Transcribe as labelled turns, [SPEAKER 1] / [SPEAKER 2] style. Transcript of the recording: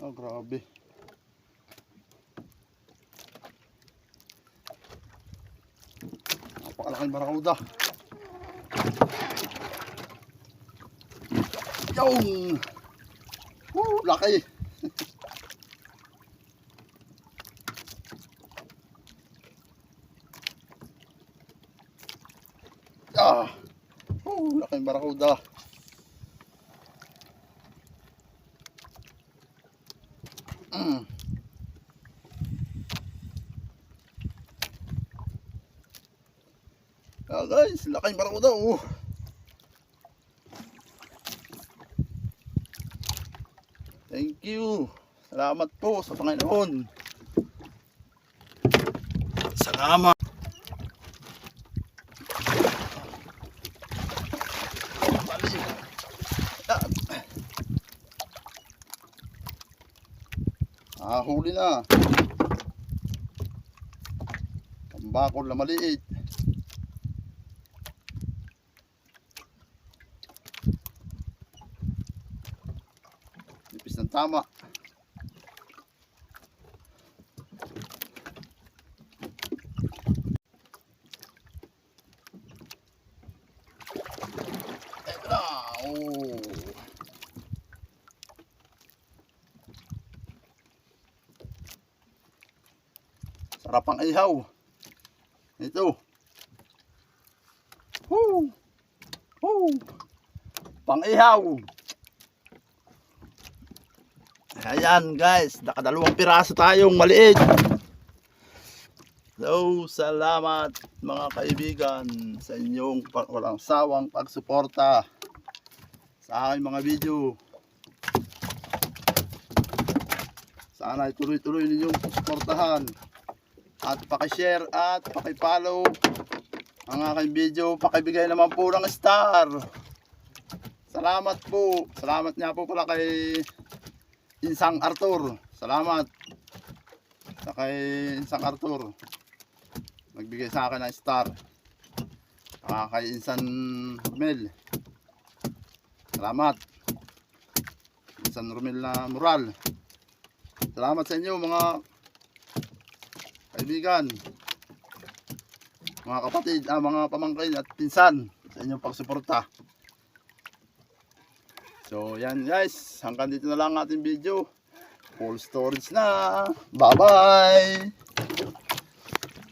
[SPEAKER 1] Oh, grabe. Napakalaking barakuda. Yung! Woo, laki! ah! Woo, laking barakuda. Mm. Ah guys, laking barakuda oh. Thank you. Salamat po sa Panginoon. Salamat. Ah, huli na. Tambakol na maliit. Nipis ng tama. Sarap ang ihaw. Ito. Woo! Woo! Pang ihaw. Ayan guys, nakadalawang piraso tayong maliit. So, salamat mga kaibigan sa inyong walang sawang pagsuporta sa aking mga video. Sana ay tuloy-tuloy ninyong suportahan at pakishare at pakipollow ang aking video. Pakibigay naman po ng star. Salamat po. Salamat nga po pala kay Insang Arthur. Salamat. Sa kay Insang Arthur. Nagbigay sa akin ng star. Saka kay Insan Romel. Salamat. Insan Romel na moral. Salamat sa inyo mga kaibigan. Mga kapatid, ah, mga pamangkin at pinsan sa inyong pagsuporta. So yan guys, hanggang dito na lang ang ating video. Full storage na. Bye bye!